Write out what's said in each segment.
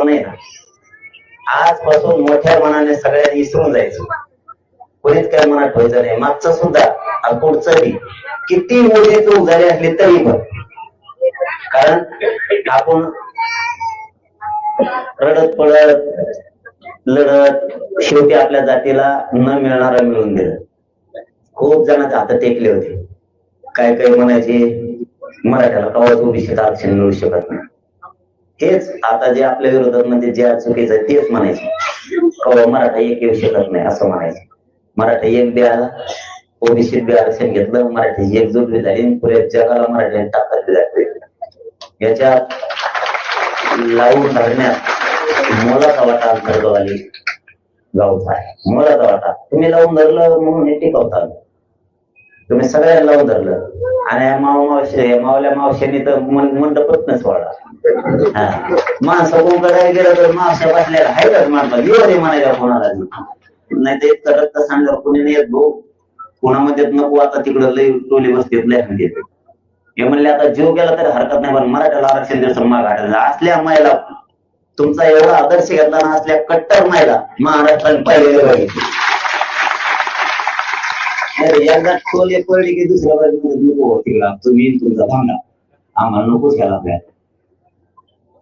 असं नाही ना आजपासून मोठ्या मनाने सगळ्यात विसरून जायचं. कोणीच काय मनात ठेवायचं नाही. मागचं सुद्धा पुढचंही. किती मोठी चूक झाली असली तरी पण. कारण आपण रडत पडत लढत शेवटी आपल्या जातीला न मिळणारा मिळून दिलं खूप जणांचे हात टेकले होते. काय काय म्हणायचे मराठ्याला कवाच ओबीसीत आरक्षण मिळू शकत नाही. हेच आता जे आपल्या विरोधात म्हणजे जे चुकीचं आहे तेच म्हणायचं. हो, मराठा एक येऊ शकत नाही असं म्हणायचं. मराठा एक बी आला ओबीसी बी आरक्षण घेतलं मराठी एकजूट बी झाली पुऱ्या जगाला मराठी ताकद बी याच्यात लावून धरण्यात मोलाचा वाटा अंतर्गवाली गावचा. आहे मोलाचा वाटा. तुम्ही लावून धरलं म्हणून हे टिकवता तुम्ही सगळ्यांना उधरलं आणि माव मावशी मावल्या मावशीने तर मंडपच नाही सोडला. हा. माणसं कोणकडे गेलं तर मावश्या बसलेला आहे का माणसा? येऊ दे म्हणायला कोणाला नाही ते करत तर सांगा कोणी नाही येत भाऊ. कोणामध्ये नको आता तिकडं लय टोली बसते लय म्हणजे. हे म्हणले आता जीव गेला तरी हरकत नाही पण मराठ्याला आरक्षण दिवस माग हटायला असल्या महिला तुमचा एवढा आदर्श घेतला ना असल्या कट्टर महिला महाराष्ट्राने पाहिलेले पाहिजे एकदा खोल एक पडली की दुसऱ्या नको तिकडा. तुम्ही तुमचा भांडा. आम्हाला नकोच घ्यायला आपल्या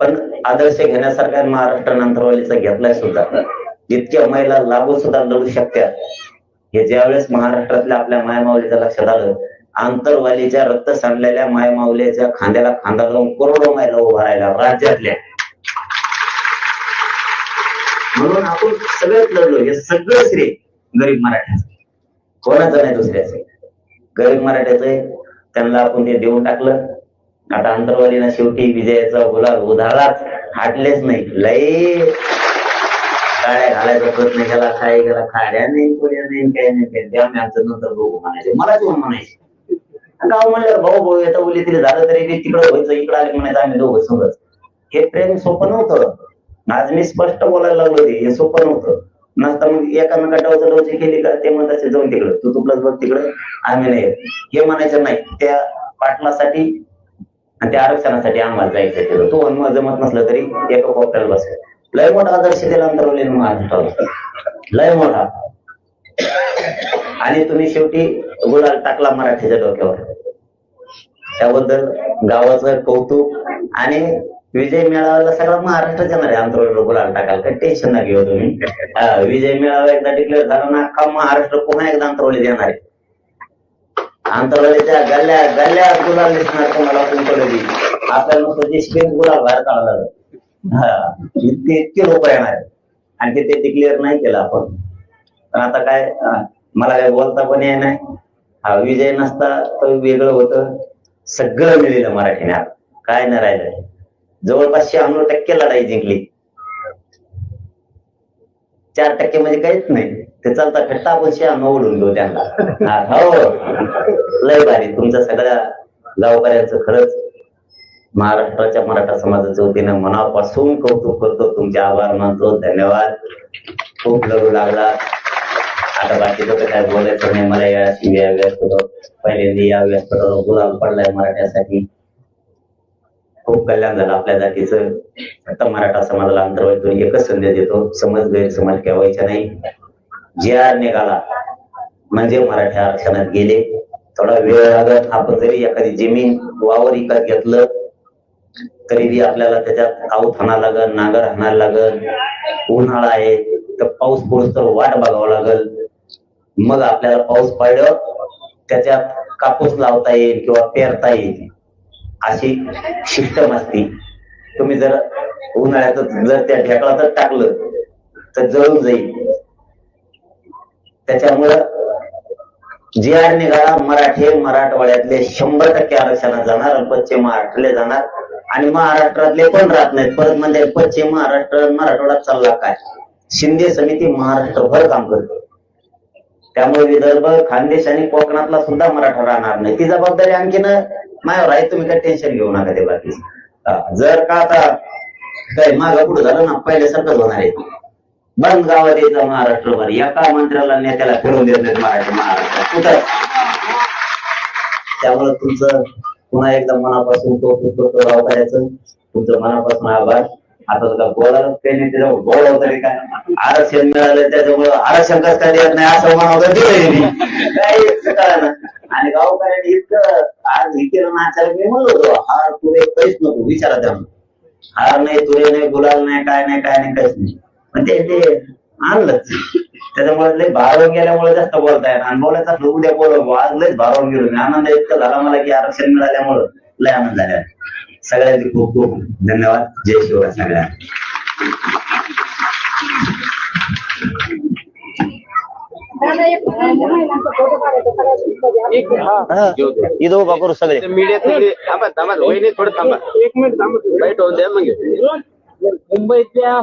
पण आदर्श घेण्यासारखा महाराष्ट्र नंतरवालीचा घेतलाय सुद्धा. जितक्या महिला लागू सुद्धा लढू शकतात हे ज्यावेळेस महाराष्ट्रातल्या आपल्या मायमाऊलीच्या लक्षात आलं आंतरवालीच्या रक्त सांडलेल्या मायमाऊलीच्या खांद्याला खांदा लावून करोडो महिला उभा राहिल्या राज्यातल्या. म्हणून आपण सगळेच लढलो. हे सगळं श्रेय गरीब मराठ्याचं. कोणाचं नाही दुसऱ्याचं. गरीब मराठ्याचं आहे. त्यांना आपण ते देऊन टाकलं. आता आंतरवालीनं शेवटी विजयाचा गुलाल उधाळाच हाटलेच नाही. लय गाड्या घालायचा प्रयत्न केला. काय केला खाड्या नाही कोण्या नाही काय नाही काय द्या मी आमचं नंतर बघू म्हणायचे. मला कोण म्हणायचे? गाव म्हणल्यावर भाऊ भाऊ येता बोलले तरी झालं तरी तिकडं व्हायचं इकडं आले म्हणायचं आम्ही दोघं समज हे प्रेम सोपं नव्हतं. आज मी स्पष्ट बोलायला लागलो ते. हे सोपं नव्हतं. नसता मग एकामेका गटावचं डोचे केली का ते म्हणत जाऊन तिकडं. तू तुपलाच बघ तिकडं आम्ही नाही. हे म्हणायचं नाही. त्या पाटलासाठी आणि त्या आरक्षणासाठी आम्हाला जायचं तिथं. तो मग जमत नसलं तरी एका कोपऱ्याला बसेल लय मोठा आदर्श त्याला अंतरवले महाराष्ट्राला लय मोठा. आणि तुम्ही शेवटी गुलाल टाकला मराठीच्या डोक्यावर. त्याबद्दल गावाचं कौतुक आणि विजय मेळाव्याला सगळा महाराष्ट्र येणार आहे अंतरावर गुलाल टाकाल. काय टेन्शन ना घेऊ तुम्ही. विजय मेळावा एकदा डिक्लेअर झाला ना अख्खा महाराष्ट्र पुन्हा एकदा आंतरवली देणार आहे. आंतरवलीच्या गल्ल्या गल्ल्या गुलाल दिसणार तुम्हाला तुमच्याकडे आपल्याला नुसतं जे गुलाल बाहेर काढला हा इतके इतके लोक येणार आणि आणखी ते डिक्लेअर नाही केलं आपण. पण आता काय मला काय बोलता पण येणार नाही. हा विजय नसता तर वेगळं होतं. सगळं मिळेल मराठीने. काय नाही राहिलं जवळपास शहाण्णव टक्के लढाई जिंकली. चार टक्के म्हणजे काहीच नाही. ते चालता खट्टा आपण शहाण्णव ओढून घेऊ त्यांना. हो लय भारी. तुमच्या सगळ्या गावकऱ्यांचं खरंच महाराष्ट्राच्या मराठा समाजाच्या वतीनं मनापासून कौतुक करतो. तुमचे आभार मानतो धन्यवाद. खूप लढू लागला. आता बाकीचं तर काय बोलायचं नाही. मला या व्यासपीठावर पहिल्यांदा या व्यासपीठावर गुलाम पडलाय मराठ्यासाठी. खूप कल्याण झालं. आपल्या जातीचं आता मराठा समाजाला अंतर्वाईतून एकच संदेश देतो. समज गैरसमज ठेवायचा नाही. जे आर निघाला म्हणजे मराठा आरक्षणात गेले. थोडा वेळ लागत आपण जरी एखादी जमीन वावर विकत घेतलं तरी बी आपल्याला त्याच्यात आऊत हाणा लागल नांगर हाणा लागल उन्हाळा आहे तर पाऊस पडूस तर वाट बघावं लागल. मग आपल्याला पाऊस पडलं त्याच्यात कापूस लावता येईल किंवा पेरता येईल. अशी सिस्टम असती. तुम्ही जर उन्हाळ्यात जर त्या ढेकळातच टाकलं तर जळून जाईल. त्याच्यामुळं जी आर निघाला मराठी मराठवाड्यातले शंभर टक्के आरक्षणात जाणार आणि पश्चिम महाराष्ट्रातले जाणार. आणि महाराष्ट्रातले पण राहत नाहीत. परत म्हणजे पश्चिम महाराष्ट्र मराठवाडा चालला काय? शिंदे समिती महाराष्ट्रभर काम करते. त्यामुळे विदर्भ खानदेश आणि कोकणातला सुद्धा मराठा राहणार नाही. ती जबाबदारी आणखीन मायावर आहे तुम्ही काय टेन्शन घेऊ नका ते बाकी. जर का आता काय मागं पुढे झालं ना पहिल्यासारखंच होणार आहे. बंद गावात यायचं महाराष्ट्रभर. एका मंत्र्याला नेत्याला फिरून देत नाही मराठी महाराष्ट्र. कुठं? त्यामुळे तुमचं पुन्हा एकदा मनापासून कौतुक करायचं तुमचं मनापासून आभार. आता सुद्धा बोलायला काही नाही त्याच्यावर बोलावं तरी काय? आरक्षण मिळालं त्याच्यामुळं आरक्षण कसं येत देत नाही असं म्हणावं दिलं काही कळलं आणि गावकऱ्यांनी इतकं आज हे केलं नाचार आचार्य मी म्हणलो होतो हार तुरे काहीच नको विचारा त्यांना हार नाही तुरे नाही गुलाल नाही काय नाही काय नाही काहीच नाही. पण ते ते आणलंच. त्याच्यामुळे लय भारावून गेल्यामुळे जास्त बोलताय. आणि बोलायचा उद्या बोलव आज लयच भारावून गेलो मी. आनंद इतकं झाला मला की आरक्षण मिळाल्यामुळं लय आनंद झाला. सगळ्यांचे खूप खूप धन्यवाद. जय शिवराय सगळ्यांना इथं उभा करू सगळे. मीडिया थोडी थांबा थांबा वहिनी थोडं थांबा. एक मिनिट थांबा. वाईट होऊन द्या मग मुंबईतल्या